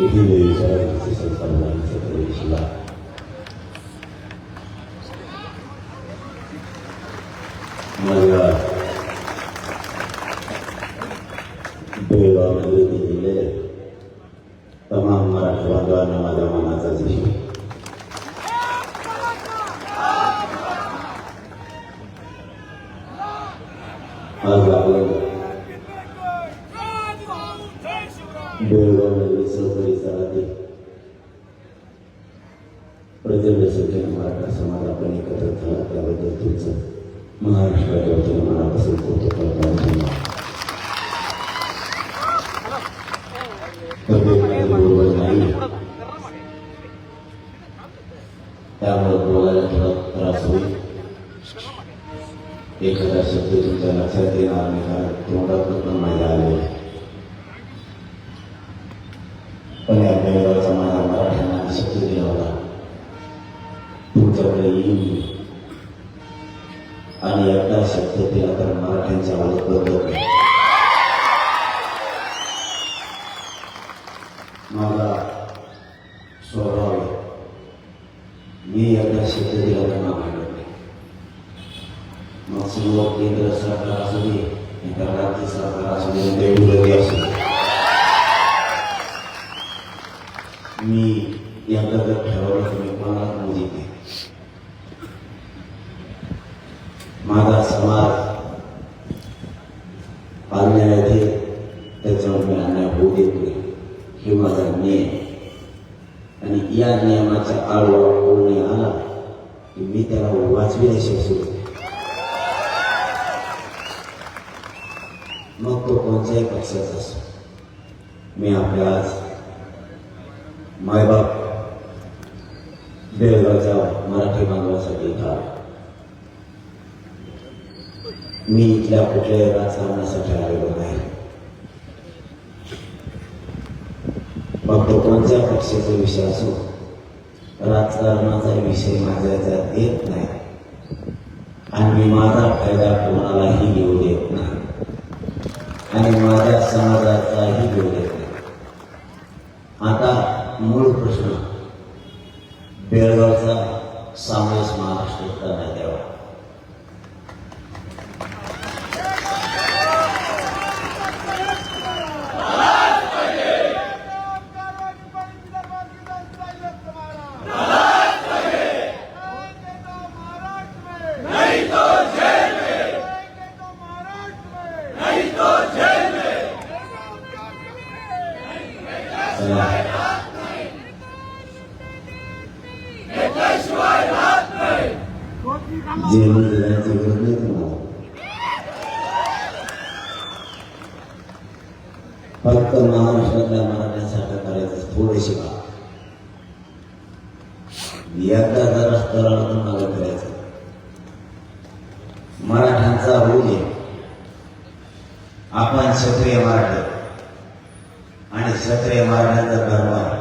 येथील विचारांचे संस्थानांचे प्रवेशला माझ्या बरोबर नाही त्यामुळे बोलायला थोडा त्रास होईल एखादा शब्द तुमच्या लक्षात येणार नाही कारण तोंडातून पण माझ्या आले पण या बेळगावचा माझ्या मराठ्यांना शब्द दिला तुमच्याकडे येईल आणि एकदा शब्द दिला तर मराठ्यांचा आवाज बदलत नाही माझा स्वभाव आहे मी एकदा शब्द दिला तर मागे नाही मग समोर केंद्र सरकार असू दे इतर राज्य सरकार असू दे ते विरोधी असू दे मी एकदा जर ठरवलं तर मी कोणाला मोदीत नाही माझा समाज अन्याय आहे त्याच्यावर मी अन्याय होऊ देत नाही हे माझा नियम आहे. आणि या नियमाच्या आडवा कोणी आला की मी त्याला वाचविण्याशिवाय सोडत नाही. मग तो कोणत्याही पक्षाचा असो मी आपल्या आज मायबाप बेळगावच्या मराठी बांधवासाठी इथं आलो. मी इथल्या कुठल्याही राजकारणासाठी आलेलो नाही फक्त कोणत्या पक्षाचा विषय असो राजकारणाचा विषय माझ्या याच्यात येत नाही. आणि मी माझा फायदा कोणालाही घेऊ देत नाही. आणि माझ्या समाजाचाही घेऊ देत नाही. आता मूळ प्रश्न बेळगावचा समावेश महाराष्ट्रात करण्यात यावा नहीं तो जेल में नहीं तो महाराष्ट्र में नहीं तो जेल में चला जेलमध्ये जायची गरज नाही तुम्हाला फक्त महाराष्ट्रातल्या मराठ्यांसाठी करायचं थोडे शिका एकदा जर स्तराला तुम्हाला करायचं मराठ्यांचा होऊ दे आपण क्षत्रिय मराठी आणि क्षत्रिय मराठ्यांचा धर्म आहे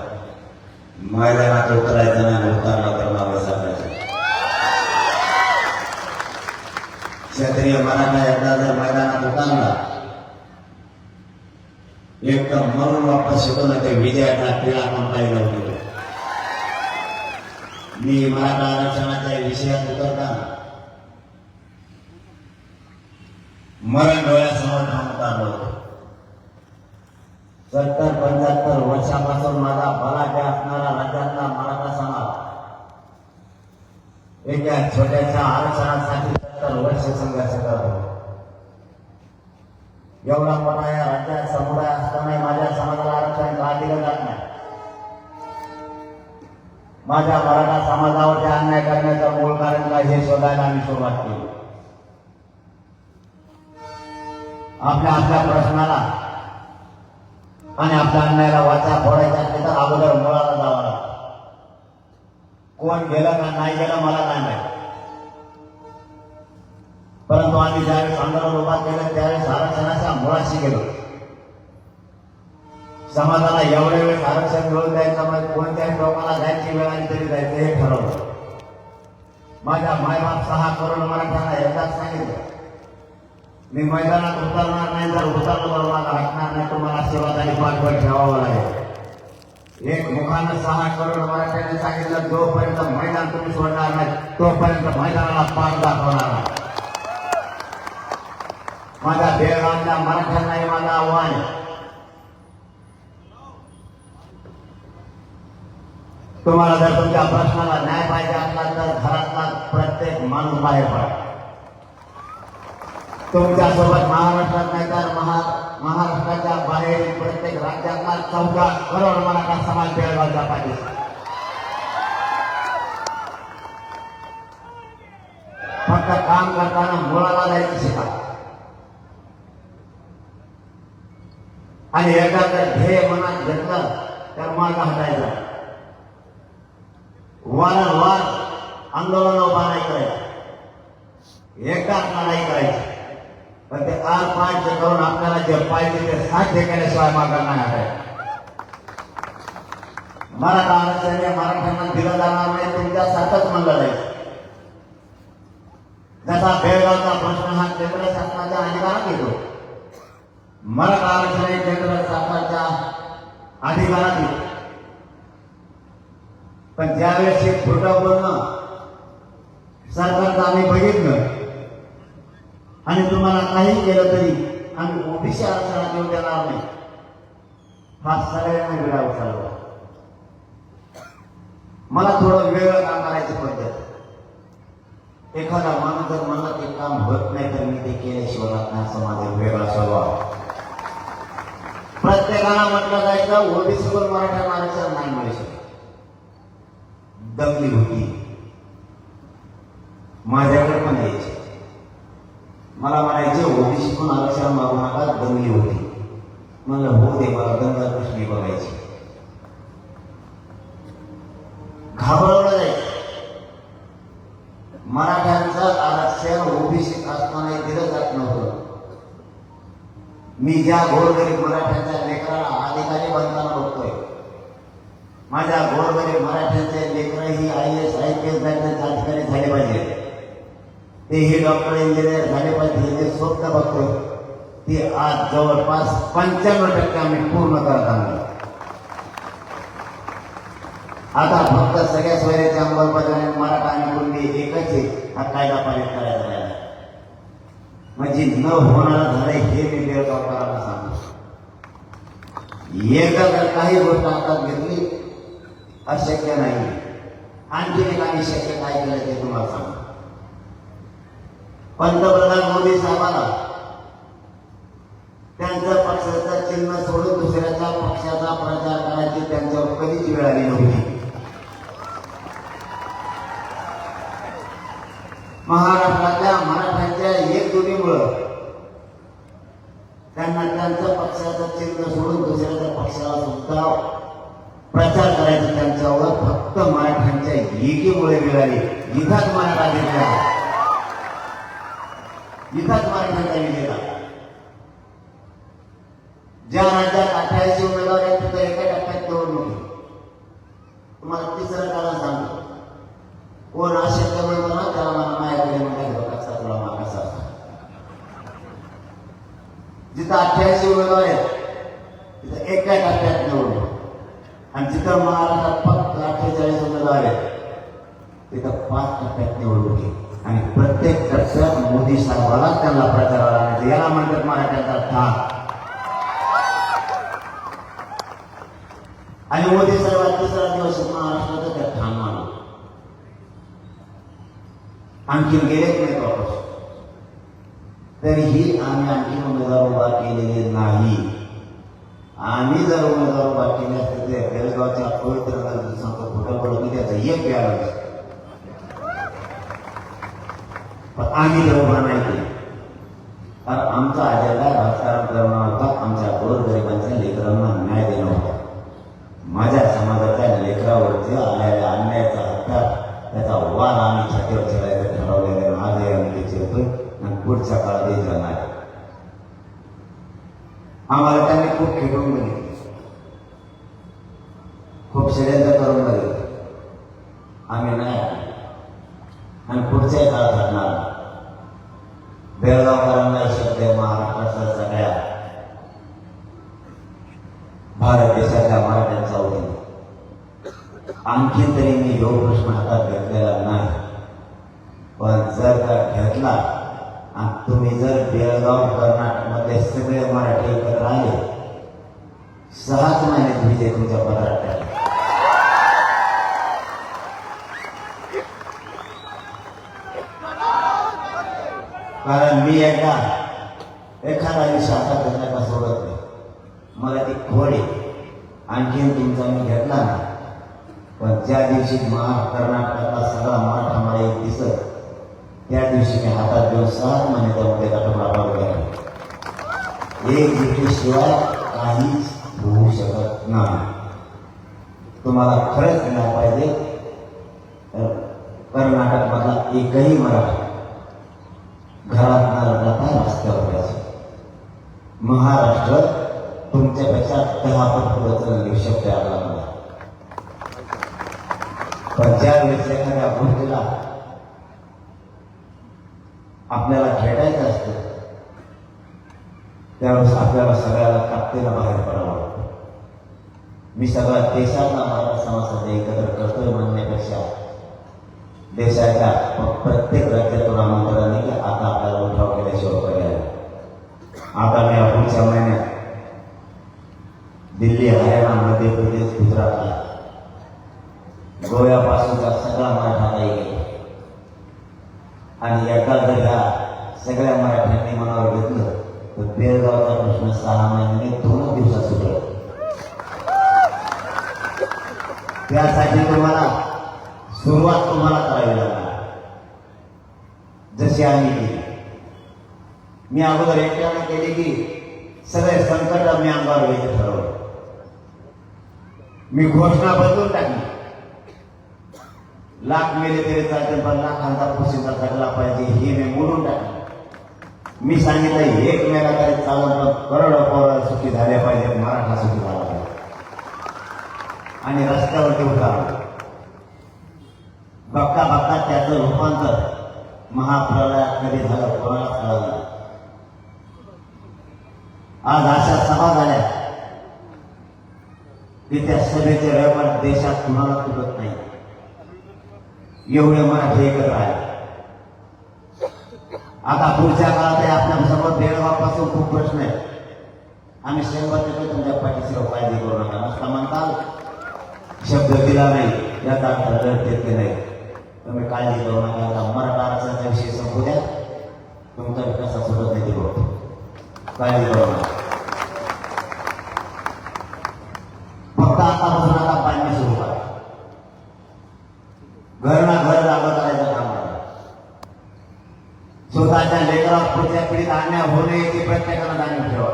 मैदानात उतरायचं नाही उतरला तर मागे सापडायचं क्षत्रिय मराठा एकदा जर मैदानात उतरला एक तर म्हणून वापस शिकवलं ते विजयाचा क्रीडा आपण मी मराठा आरक्षणाच्या विषयात उतरताना मरण डोळ्यासमोर ठाम होतो सत्तर पंच्याहत्तर वर्षापासून माझा बलाढ्य असणारा राज्यातला मराठा समाज एका छोट्याशा आरक्षणासाठी सत्तर वर्ष संघर्ष करत एवढा मोठा या राज्यात समुदाय असताना माझ्या समाजाला आरक्षण का दिलं जात नाही? माझ्या मराठा समाजावरती अन्याय करण्याचं मूळ कारण काय हे शोधायला आम्ही सुरुवात केली. आपल्या आपल्या प्रश्नाला आणि आपल्या अन्यायाला वाचा फोडायचा असले तर अगोदर मुळाला जावं लागतं. कोण गेलं का नाही गेलं मला काय माहिती. परंतु आम्ही ज्यावेळेस आंदोलन उभा केलं त्यावेळेस आरक्षणाच्या मुळाशी गेलो. समाजाला एवढ्या वेळेस आरक्षण मिळवून द्यायचं म्हणजे कोणत्याही लोकांना जायची वेळ आली तरी जायचं हे ठरवलं. माझ्या मायबाप सहा करोड मराठ्यांना एकदाच सांगितलं. मी मैदानात उतरणार नाही जर उतरलं तर मला हटणार नाही तुम्हाला सेवा आणि पाठबळ ठेवावं लागेल. एक मुखानं सहा करोड मराठ्यांनी सांगितलं जोपर्यंत मैदान तुम्ही सोडणार नाही तोपर्यंत मैदानाला पाठ दाखवणार नाही. माझ्या बेळगावच्या मराठ्यांनाही माझं आव्हान तुम्हाला जर तुमच्या प्रश्नाला न्याय पाहिजे असला तर घरातला प्रत्येक माणूस बाहेर पडा. तुमच्यासोबत महाराष्ट्रात नाही तर महा महाराष्ट्राच्या बाहेर प्रत्येक राज्यातला चौदा करोड मराठा समाज बेळगावचा पाहिजे फक्त काम करताना मुलाला जायचं शिका. आणि एकदा जर ध्येय मनात घेतलं तर मार्ग हटायचा. वारंवार आंदोलन उभा नाही करायचं. एकात्मा नाही करायचं. पण ते आर पाच करून आपल्याला जे पाहिजे ते साध्य केल्याशिवाय मागं नाही आहे मराठा आरक्षण हे मराठ्यांना दिलं जाणार नाही तुमच्यासारखंच म्हणलं जाईल जसा बेळगावचा प्रश्न हा केंद्र शासनाच्या अधिकारात येतो. मराठा आरक्षण हे केंद्र शासनाच्या अधिकारात येतो. पण ज्यावेळेस हे खोटं बोलणं सरकारचं आम्ही बघितलं आणि तुम्हाला काही केलं तरी आम्ही ओबीसी आरक्षणात येऊ देणार नाही. हा सगळ्यांना वेळा उचलला. मला थोडं वेगळं काम करायची पद्धत एखादा माणूस जर म्हणला ते काम होत नाही तर मी ते केल्याशिवाय राहत नाही असं माझा वेगळा स्वभाव प्रत्येकाला म्हटलं जायचं ओबीसी वर मराठा आरक्षण नाही मिळू शकत. दमली होती. माझ्याकडे पण यायची. मला म्हणायचे ओबीसी पण आरक्षण मागू नका दमली होती. म्हणलं हो दे मला गंगा कृष्णी बघायची. घाबरवलं जायचं मराठ्यांचं आरक्षण ओबीसी असताना दिलं जात नव्हतं. मी ज्या गोरगरीब मराठ्यांच्या लेकराला अधिकारी बनताना बघतोय माझ्या गोरगरीब मराठ्यांचे लेकर ही I S I P S अधिकारी झाले पाहिजे तेही डॉक्टर इंजिनियर झाले पाहिजे हे स्वप्न बघतो ते आज जवळपास पंच्याण्णव टक्के आम्ही पूर्ण करत आहोत आता फक्त सगळ्या सोयऱ्याची अंमलबजावणी मराठा आणि कुंडी एकच आहे. हा कायदा पारित करायचा राहिला म्हणजे न होणार झालं हे मी बेळगावकरांना सांगतो. एकदा जर काही गोष्ट हातात घेतली अशक्य नाही आणखी एक आम्ही शक्य काय केलं ते तुम्हाला सांगतो. पंतप्रधान मोदी साहेबांना त्यांच्या पक्षाचं चिन्ह सोडून दुसऱ्याच्या पक्षाचा प्रचार करायची त्यांच्यावर कधीच वेळ आली नव्हती. महाराष्ट्रातल्या मराठ्यांच्या एकजुटीमुळं त्यांना त्यांचं पक्षाचं चिन्ह सोडून दुसऱ्याच्या पक्षाला सुद्धा प्रचार करायचा त्यांच्यावर फक्त मराठ्यांच्या एकीमुळे मिळाली इथंच मला जिंकला इथंच मराठ्यांचा विजय झाला ज्या राज्यात अठ्ठ्याऐंशी उमेदवार आहेत तिथं एका टप्प्यात निवडणूक आहे. तुम्हाला तिसरं कारण सांगतो कोण अशक्य म्हणतो ना त्याला मला माझ्याकडे म्हणतात कसा तुला मागासा जिथं अठ्याऐंशी उमेदवार आहेत तिथं एका टप्प्यात निवडणूक आणि जिथं महाराष्ट्रात फक्त अठ्ठेचाळीस उमेदवार आहेत तिथं पाच टप्प्यात निवडणूक आहे आणि प्रत्येक टप्प्यात मोदी साहेबाला त्यांना प्रचाराला आणायचं. याला म्हणतात मराठ्यांचा ठाण आणि मोदी साहेब तिसरा दिवस महाराष्ट्राचा त्या ठाण मानला आणखी गेलेच नाही वापस तरीही आम्ही आणखी उमेदवार उभा केलेले नाही. आम्ही जर उमेदवार उभा केले असते तर बेळगावच्या पवित्र नगरीत सांगतो खोटं पडत नाही त्याचा एक प्याला पण आम्ही जर उभा नाही केलं कारण आमचा अजेंडा राजकारण करणं होता आमच्या गोरगरिबांच्या लेकरांना न्याय देणं होता. माझ्या समाजाच्या लेकरावरती आलेल्या अन्यायाचा हत्या त्याचा वाद आम्ही छातीवर चढायचं आहे. आजही आणि पुढच्या काळातही करणार आहे. आम्हाला त्यांनी खूप खेळून बघितले. खूप षड्यंत्र करून बघितले. आम्ही नाही आणि पुढच्याही काळात घडणार बेळगावकरांना शब्द महाराष्ट्राचा सगळ्या. भारत देशाच्या मराठ्यांचा होती आणखी तरी मी योग प्रश्न हातात घेतलेला नाही. पण जर का घेतला आणि तुम्ही जर बेळगाव कर्नाटकमध्ये सगळे मराठी एकत्र राहिले सहाच महिन्यात विजय तुमच्या पत्रात कारण मी एकदा एखादा शाखा करण्याचा सोडत नाही. मला ती खोडी आणखीन तुमचा मी घेतला ना पण ज्या दिवशी महा कर्नाटकातला सगळा मराठा मला एक दिसत त्या दिवशी मी हातात घेऊन सहा महिने त्यामध्ये तुकडा पाडू लागलो एक गोष्टीशिवाय काहीच होऊ शकत नाही तुम्हाला खरंच मिळालं पाहिजे कर्नाटकमधला एकही मराठा घरात न रडता रस्त्यावर यायचं महाराष्ट्र तुमच्यापेक्षा दहा पट पुढे चालले शब्द आला मला पण ज्या वेळेस एखाद्या गोष्टीला आपल्याला खेळायचं असतं त्यावेळेस आपल्याला सगळ्याला ताकदीला बाहेर पडावं लागतं. मी सगळ्या देशाचा मराठा समाजाचा एकत्र करतोय म्हणण्यापेक्षा देशाच्या प्रत्येक राज्यातून आमंत्रण की आता आपल्याला उठाव केल्याशिवाय पर्याय आता मी पुढच्या महिन्यात दिल्ली हरियाणा मध्य प्रदेश गुजरातला गोव्यापासूनचा सगळा मराठा येईल आणि एका जर ह्या सगळ्या मराठ्यांनी मनावर घेतलं तर बेळगावचा प्रश्न सहा महिन्याने दोन दिवसात सुटला. त्यासाठी तुम्हाला सुरुवात तुम्हाला करावी लागणार. जशी आम्ही केली. मी अगोदर एकट्यानं केली की सगळे संकट मी अंगावर घ्यायचं ठरवलं. मी घोषणा बदलून टाकली. लाख मेले तरी चालते पण लाखांचा पोशिंदा जगला पाहिजे हे मी बोलून टाकली. मी सांगितलं एक मेला तरी चालत पण करोड पोरं सुखी झाल्या पाहिजे मराठा सुखी झाला पाहिजे. आणि रस्त्यावरती उतारलं बघता बघता त्याचं रूपांतर महाप्रलयात कधी झालं कोणाला कळलं आज अशा सभा झाल्या. की त्या सभेचे व्यवहार देशात कुणाला तुटत नाही. एवढे मराठी एकत्र आहे. आता पुढच्या काळात आपल्यासमोर बेळगावपासून खूप प्रश्न आहे आम्ही शंभर टक्के तुमच्या पाठीशी काळजी करू नका. नसता म्हणताल शब्द दिला नाही याचा अर्थ दर घेतले नाही. तुम्ही काळजी करू नका. आता मराठा आरक्षणाचा विषय संपू द्या. तुमचा विकास नाही ते काळजी करू नका फक्त आतापासून आता बांधणी सुरू करा घर ना घर जागं करायचं काम करा स्वतःच्या लेकरा पुढच्या पिढीत आणण्या होणे याची प्रत्येकानं जाणीव ठेवा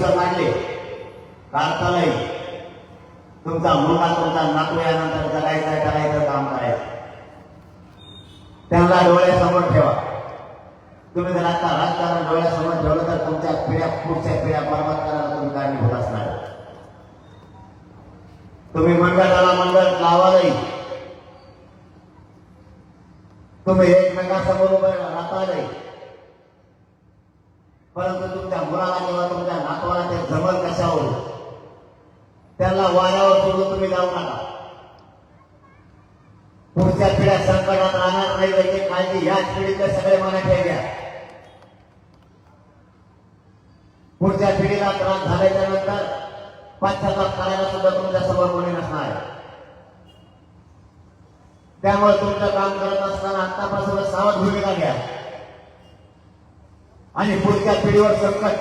तुमचं दिवस काढता नाही तुमचा मुलगा तुमचा नातू यानंतर जगायचा करायचं काम करायचं. त्यांना डोळ्यासमोर ठेवा. तुम्ही जर आता राजकारण डोळ्यासमोर ठेवलं तर तुमच्या पिढ्या पुढच्या पिढ्या बरबाद करायला तुम्ही कारणीभूत असणार. तुम्ही मंडळाला मंडळ लावा नाही तुम्ही एकमेकांसमोर उभे राहता नाही परंतु तुमच्या मुलाला किंवा तुमच्या नातवाला ते जमल कशावर त्यांना वाऱ्यावर सोडून तुम्ही जाऊ नका. पुढच्या पिढ्या संकटात राहणार नाही याची काळजी याच पिढीतले सगळे मराठी घ्या. पुढच्या पिढीला त्रास झाल्याच्यानंतर पश्चाताप करायला सुद्धा तुमच्यासमोर कोणी नसणार. त्यामुळे तुमचं काम करत असताना आतापासून सावध भूमिका घ्या. आणि पुढच्या पिढीवर संकट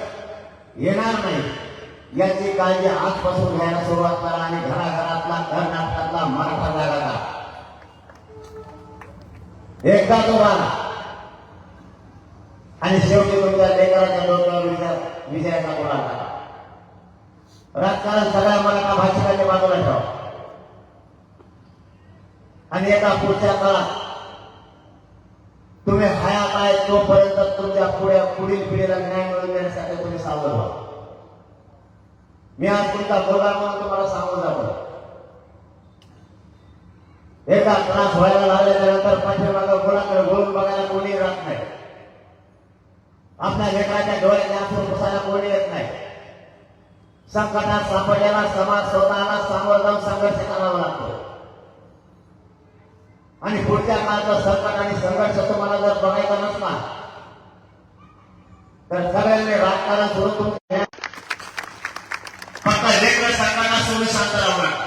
येणार नाही. याची काळजी आजपासून घ्यायला सुरुवात करा आणि घराघरातला कर्नाटकातला मराठा जागा. करा एकदा तो राहिला आणि शेवटी तुमच्या लेकराच्या डोक्यावर विचार विजयाचा गोळा राजकारण सगळ्या मराठा भाषिकांच्या बाजूला ठेवा. आणि एका पुढच्या काळात तुम्ही हयात आहे तोपर्यंत तुमच्यापुढे पुढील पिढीला न्याय मिळवून देण्यासाठी तुम्ही सावध व्हा. मी आज तुमचा मुलगा म्हणून तुम्हाला सांगून जातो. एका त्रास व्हायला लागल्याच्या नंतर पाठीमागं कोणाकडे बोलून बघायला कोणी राहत नाही. आपल्या लेकराच्या डोळ्याच्या आसून पुसायला कोणी येत नाही. संकटात सापडलेला समाज स्वतःला सामोर जाऊन संघर्ष करावा लागतो. आणि पुढच्या काळाचं संकट आणि संघर्ष तुम्हाला जर बघायचा नसला तर सगळ्यांनी राजकारण सोडून तुमच्या सरकारला शांत राहू नका.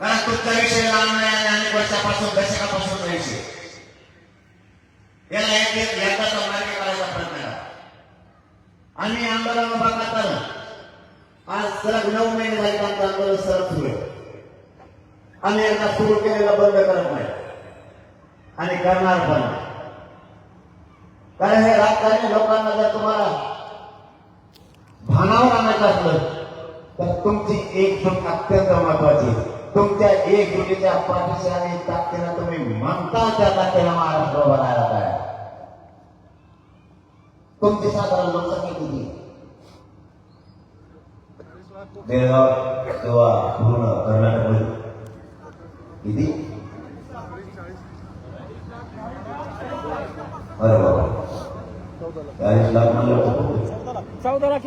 कारण तुमचा विषय लहान नाही अनेक वर्षापासून दशकापासून विषय याला एक एक यंदाचा मार्ग करायचा प्रयत्न करा. आम्ही आंदोलन उभा करताना आज सलग नऊ महिने झाले आमचं आंदोलन सरळ सुरू आहे आम्ही एकदा सुरू केलेला बंद करत नाही. आणि करणार पण नाही. कारण हे राजकारणी लोकांना जर तुम्हाला भानावर आणायचं असलं तर तुमची एकजूट अत्यंत महत्वाची. तुमच्या एकजुटीच्या पाठीशी आणि ताकदीनं तुम्ही म्हणता त्या ताकदीनं महाराष्ट्र राहायला तयार तुमची साधारण लोकसंख्या किती? बेळगाव किंवा पूर्ण कर्नाटकमध्ये किती अरे बाबा चाळीस लाख म्हणलं. चौदा लाख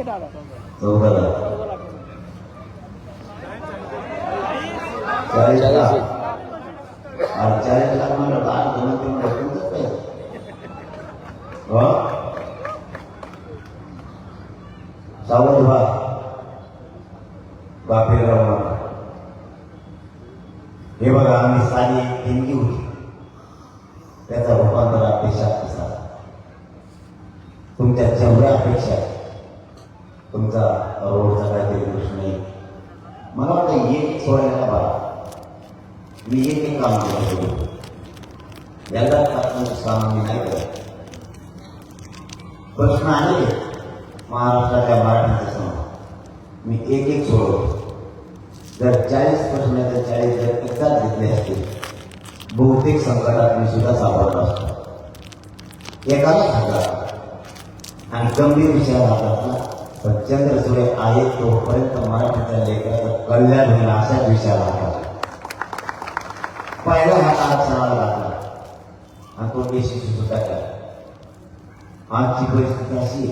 चौदा लाख चौदा लाख याला काम मी नाही करत प्रश्न आले महाराष्ट्राच्या मराठीच्या समोर मी एक एक सोडवतो जर चाळीस प्रश्न तर चाळीस जर एकदाच घेतले असतील बहुतेक संकटात मी सुद्धा सापडत असतो एकाला हातात आणि गंभीर विषय हातातला पण चंद्रसूर्य आहेत तोपर्यंत मराठीच्या लेखनाचं कल्याण होईल अशाच विषयाला हातात पहिला हात आज सणाला लागला. आणि तो यशस्वी सुद्धा केला आजची परिस्थिती अशी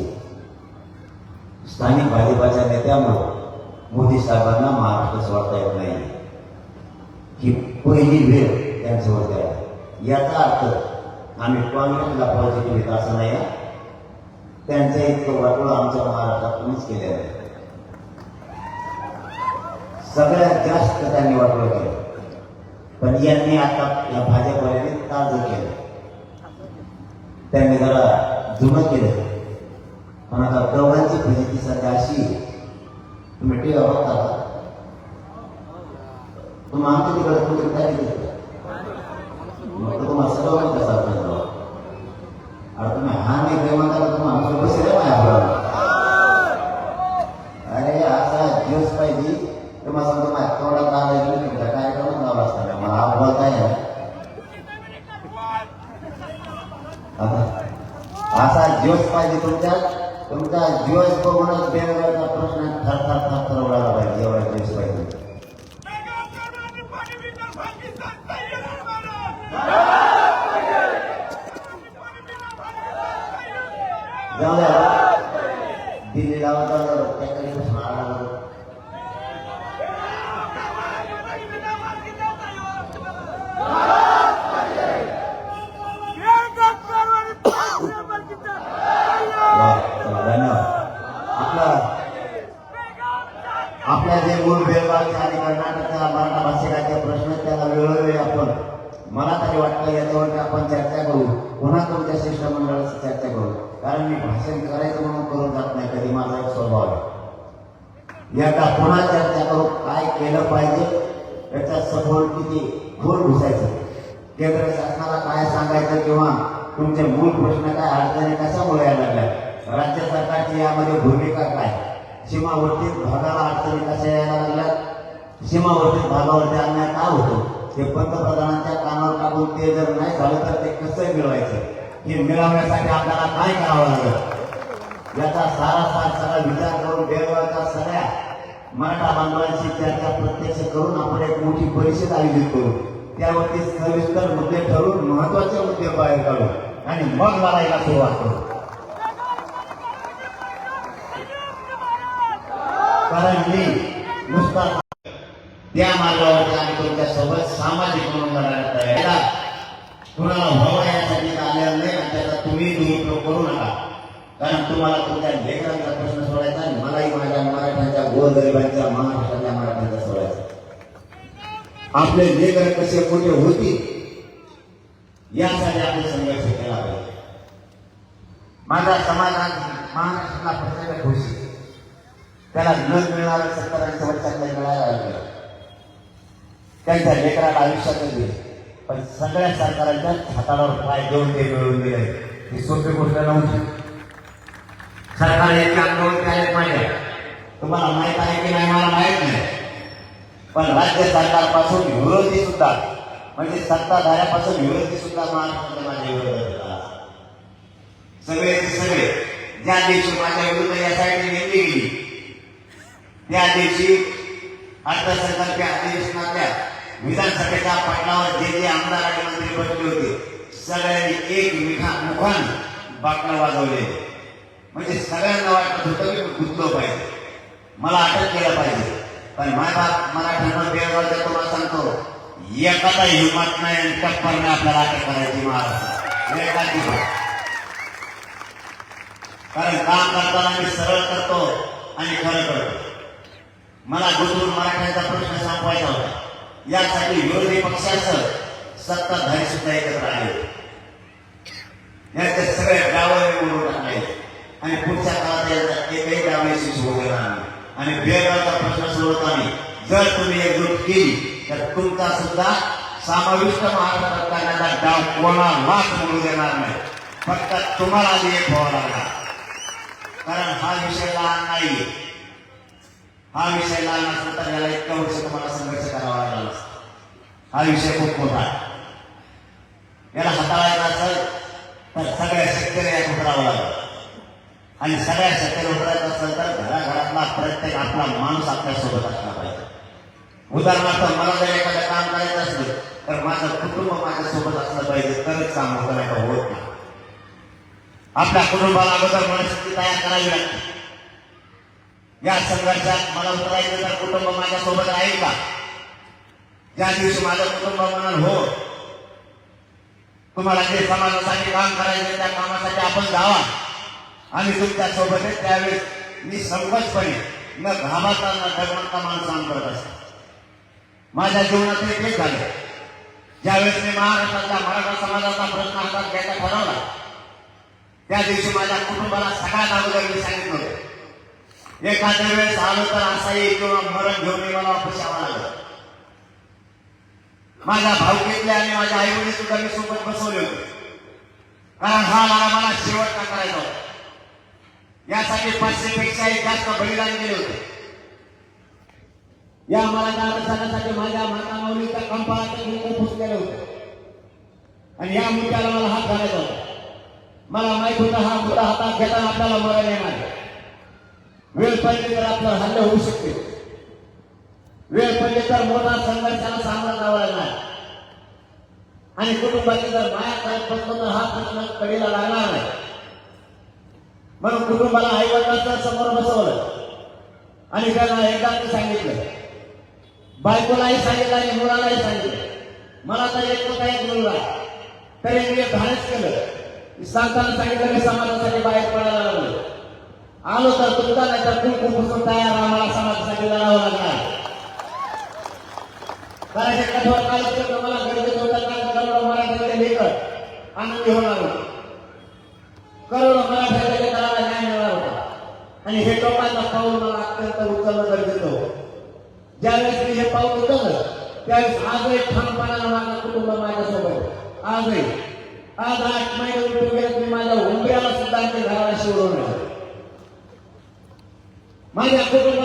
स्थानिक भाजपाच्या नेत्यामुळं मोदी साहेबांना महाराष्ट्र सोडता येत नाही ही पहिली वेळ त्यांच्यावर आहे याचा अर्थ आम्ही काँग्रेसला पॉझिटिव्ह येत असं नाही त्यांचं इतकं वाटोळ आमच्या महाराष्ट्रात कोणीच केलेलं नाही. सगळ्यात जास्त त्यांनी वाटोळ केलं. पण यांनी आता या भाजपवाल्याने ताजं केलं. त्यांनी जरा जुनं केलं. पण आता दोघांची फजिती सध्या अशी तुम्ही टी बघता का? तुम्ही आमच्या तिकडे तुम्ही काय दिलं मग तुम्हाला सर्व माहिती कसा आपल्याला. तुम्ही हा नाही प्रेमा करा तुम्ही आमच्या बसले माझ्या अरे असा ज्यूस पाहिजे तुम्हाला सांगतो माझ्या तोंडात आला गेली तिकडे काय करून जावं असतं मला हा बोलता येईल आता असा ज्यूस पाहिजे तुमच्या. तुमचा ज्यूस बघूनच बेरोजगारचा प्रश्न थर थर थर थर उडाला पाहिजे. एवढा ज्यूस पाहिजे. जाऊ द्या दिल्लीला होता त्याकडे प्रश्न आला वा, चला, धन्यवाद आपला आपल्या जे मूळ बेळगावचे आणि कर्नाटकच्या मराठा भाषिकाचे प्रश्न आहेत, त्याला वेळोवेळी आपण मला तरी वाटतं याच्यावरती आपण चर्चा करू पुन्हा तुमच्या शिष्टमंडळाची चर्चा करू कारण मी भाषण करायचं म्हणून करून जात नाही कधी माझा एक स्वभाव आहे. याचा पुन्हा चर्चा करू काय केलं पाहिजे याचा सखोल किती खोल घुसायचं. केंद्र शासनाला काय सांगायचं किंवा तुमचे मूळ प्रश्न काय अडचणी कशामुळे यायला लागल्या? राज्य सरकारची यामध्ये भूमिका काय? सीमावर्ती भागाला अडचणी कशा यायला लागल्या? सीमावर्ती भागावरती अन्याय का होतो? हे पंतप्रधानांच्या कानावर टाकून ते जर नाही झालं तर ते कसं मिळवायचं? हे मिळवण्यासाठी आपल्याला काय करावं लागलं? याचा सारा सार सगळा विचार करून बेळगावच्या सगळ्या मराठा बांधवांशी चर्चा प्रत्यक्ष करून आपण एक मोठी परिषद आयोजित करू. त्यावरती सविस्तर मुद्दे ठरवून महत्त्वाचे मुद्दे बाहेर काढू आणि मग लढाईला सुरुवात करू. कारण मी नुसता त्या मार्गावरती आम्ही तुमच्यासोबत सामाजिक म्हणून लढायला तयार आहे. कुणाला व्हावं यासाठी आलेला नाही आणि त्याचा तुम्ही दुरुपयोग करू नका. कारण तुम्हाला तुमच्या लेकरांचा प्रश्न सोडायचा आणि मलाही माझ्या मराठ्यांच्या गोरगरिबांच्या महाराष्ट्रातल्या मराठ्यांचा सोडायचा. आपले लेकर कसे मोठे होतील यासाठी आपण संघर्ष केला पाहिजे. माझा समाजात महाराष्ट्राला प्रत्येक खुशी त्याला न मिळणार सत्तर ऐंशी चव्वेचाळीस मिळायला लागलं. त्यांच्या लेकराला आयुष्यात दिले. पण सगळ्या सरकारांच्या हातावर पाय देऊन ते मिळवून दिले. ही सोपी गोष्ट नव्हती. सरकार याचे आंदोलन केले पाहिजे. तुम्हाला माहीत आहे की नाही मला माहीत नाही. पण राज्य सरकारपासून विरोधी सुद्धा म्हणजे सत्ताधाऱ्यापासून विरोधी सुद्धा महाराष्ट्रात माझ्या विरोधात होता. सगळे सगळे ज्या दिवशी माझ्या विरुद्ध या साईडने नेमली गेली त्या दिवशी अर्थसंकल्पीय अधिवेशनातल्या विधानसभेच्या पटलावर जे जे आमदार आणि मंत्री बसले होते सगळ्यांनी एक मिठा मुखान बाटला वाजवले. म्हणजे सगळ्यांना वाटत होतं की गुंतलो पाहिजे. मला अटक केलं पाहिजे. पण माय बाप मराठ्यांना बेळगावच्या मला सांगतो एखादा हिंमत नाही आणि टप्परने आपल्याला अटक करायची महाराष्ट्र एखादी कारण काम करताना मी सरळ करतो आणि खरं करतो. मला गुजरून मराठ्यांचा प्रश्न संपवायचा होता. यासाठी विरोधी पक्षाचं सत्ताधारी सुद्धा एकत्र आले. याचे सगळे गावं मिळून टाकले. आणि पुढच्या काळात याचा एकही गावाशी सोडू देणार नाही. आणि बेळगावचा प्रश्न सोडवताना जर तुम्ही एकजूट केली तर तुमचा सुद्धा समाविष्ट महाराष्ट्रात करण्याचा डाव कोणालाच म्हणू देणार नाही. फक्त तुम्हाला आधी एक व्हावं लागणार. कारण हा विषय लहान नाही हा विषय लहान असला तर याला इतक्या वर्ष तुम्हाला संघर्ष करावा लागला हा विषय खूप मोठा आहे. याला हाताळायचा असेल तर सगळ्या शेतकरी यात उतरावं लागलं. आणि सगळ्या शेतकरी उतरायचं असेल तर घराघरातला प्रत्येक आपला माणूस आपल्यासोबत असला पाहिजे. उदाहरणार्थ मला जर एखादं काम करायचं असलं तर माझं कुटुंब माझ्यासोबत असलं पाहिजे तरच काम होतं नाही होत नाही. आपल्या कुटुंबाला अगोदर मनस्थिती तयार करावी लागते. या संघर्षात मला उतरायचं तर कुटुंब माझ्या सोबत राहील का? ज्या दिवशी माझं कुटुंब म्हणाल हो तुम्हाला जे समाजासाठी काम करायचं त्या कामासाठी आपण जावा. आणि तुमच्यासोबत त्यावेळेस मी संघर्षपणे न घाबरता न डगमगता माणूस काम करत असतो. माझ्या जीवनात हे तेच झालं. ज्यावेळेस मी महाराष्ट्रातल्या मराठा समाजाचा प्रश्न हातात घ्यायचा ठरवला त्या दिवशी माझ्या कुटुंबाला सगळ्यात अगोदर मी सांगितलं होतं एखाद्या वेळेस आलो तर असा येईल किंवा मरण घेऊन मला वापस यावं लागलं. माझ्या भाऊकीतले आणि माझ्या आई वडील सुद्धा मी सोबत बसवले होते. कारण हा मला मला शेवटचा करायचा होता. यासाठी पाचशे पेक्षाही जास्त बलिदान केले होते. या मला आरक्षणासाठी माझ्या माता माऊलीच्या कंपाळाच्या भिंत फुसलेले होते. आणि या मुद्द्याला मला हात घालायचा होता. मला माहीत होतं हा मुद्दा हातात घेताना आपल्याला मरण येणार आहे. वेळ पडली तर आपलं हल्ले होऊ शकते. वेळ पडली तर मोठा संघर्षाला सामना करावा लागणार आणि कुटुंबाची जर माया काय पण तर हा प्रश्न कडीला लागणार नाही. म्हणून कुटुंबाला आई वडिलांचा समोर बसवलं. आणि त्यांना एकदा सांगितलं. बायकोलाही सांगितलं आणि मुलालाही सांगितलं. मला तर एक होता एक मुलगा. आहे. तरी मी धाडच केलं. सांगताना सांगितलं मी समाजासाठी बाहेर पडायला लागलो. आलो तर तुमचा नाही तर खूप खूप तयार आम्हाला समाजासाठी लढावं लागणार. कारण कठोर कालच मला गरजेचं होतं करोडो मराठ्याचे लेकर आनंदी होणार होते. करोडो मराठ्याच्या लेकराला न्याय मिळणार होता. आणि हे टोकाचं पाऊल मला अत्यंत उचलणं गरजेचं होतं. ज्यावेळेस मी हे पाऊल उचललं त्यावेळेस आजही ठामपणानं माझं कुटुंब माझ्यासोबत. आहे. आजही. आज आठ महिने उठून मी माझ्या उंबऱ्याला सुद्धा ते घराला शिवरून माझ्या कुटुंबात